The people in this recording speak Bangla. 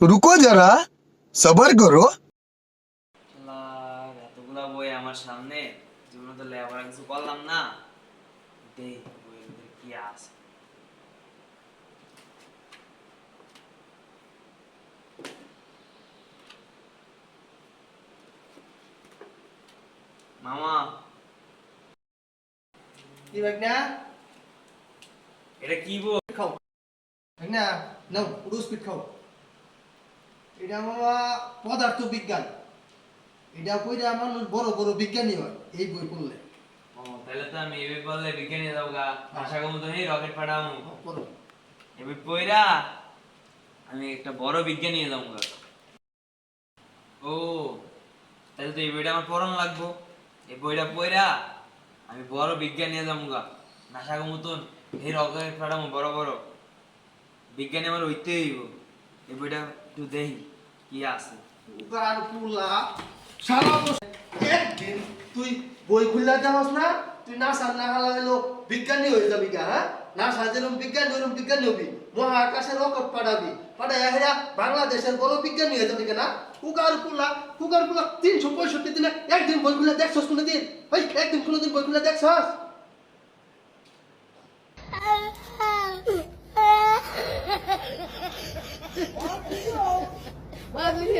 রুকো যারা সবার করো। এতগুলা বই আমার সামনে জীবনে তো লেবার কিছু করলাম না। কি আছে? মামা। কি ভাগনা? এটা কি বই খাও। ভাই না? নাও পুরো স্পিড খাও। এটা মামা পদার্থ বিজ্ঞান এটা কইরা মানুষ বড় বড় বিজ্ঞানী হয় এই বই পড়লে। ও তাহলে তো আমি বললে বিজ্ঞানী গা তো রকেট একটা বড় বিজ্ঞানী যাব গা ও তাহলে তো এই বইটা আমার পড়ানো লাগবো। এই বইটা পয়রা আমি বড় বিজ্ঞানী যাব গা নাসাগো মতন এই রকেট পাঠামু বড় বড়। বিজ্ঞানী আমার হইতে হইব। এই বইটা একটু দেখি, কি আছে। উগার পুলা একদিন তুই বই খুললা দেওয়াস না? তুই না সার না হালা হইল বিজ্ঞানী হয়ে যাবি গা হ্যাঁ? না সার যেরকম বিজ্ঞানী ওরকম বিজ্ঞানী হবি। মহাকাশের রকট পাঠাবি। পাঠাই হেরা বাংলাদেশের বড় বিজ্ঞানী হয়ে যাবি না? কুকার পুলা কুকার পুলা তিনশো পঁয়ষট্টি দিনে একদিন বই খুলে দেখছস কোনো দিন ওই একদিন কোনো দিন বই খুলে দেখছস? Why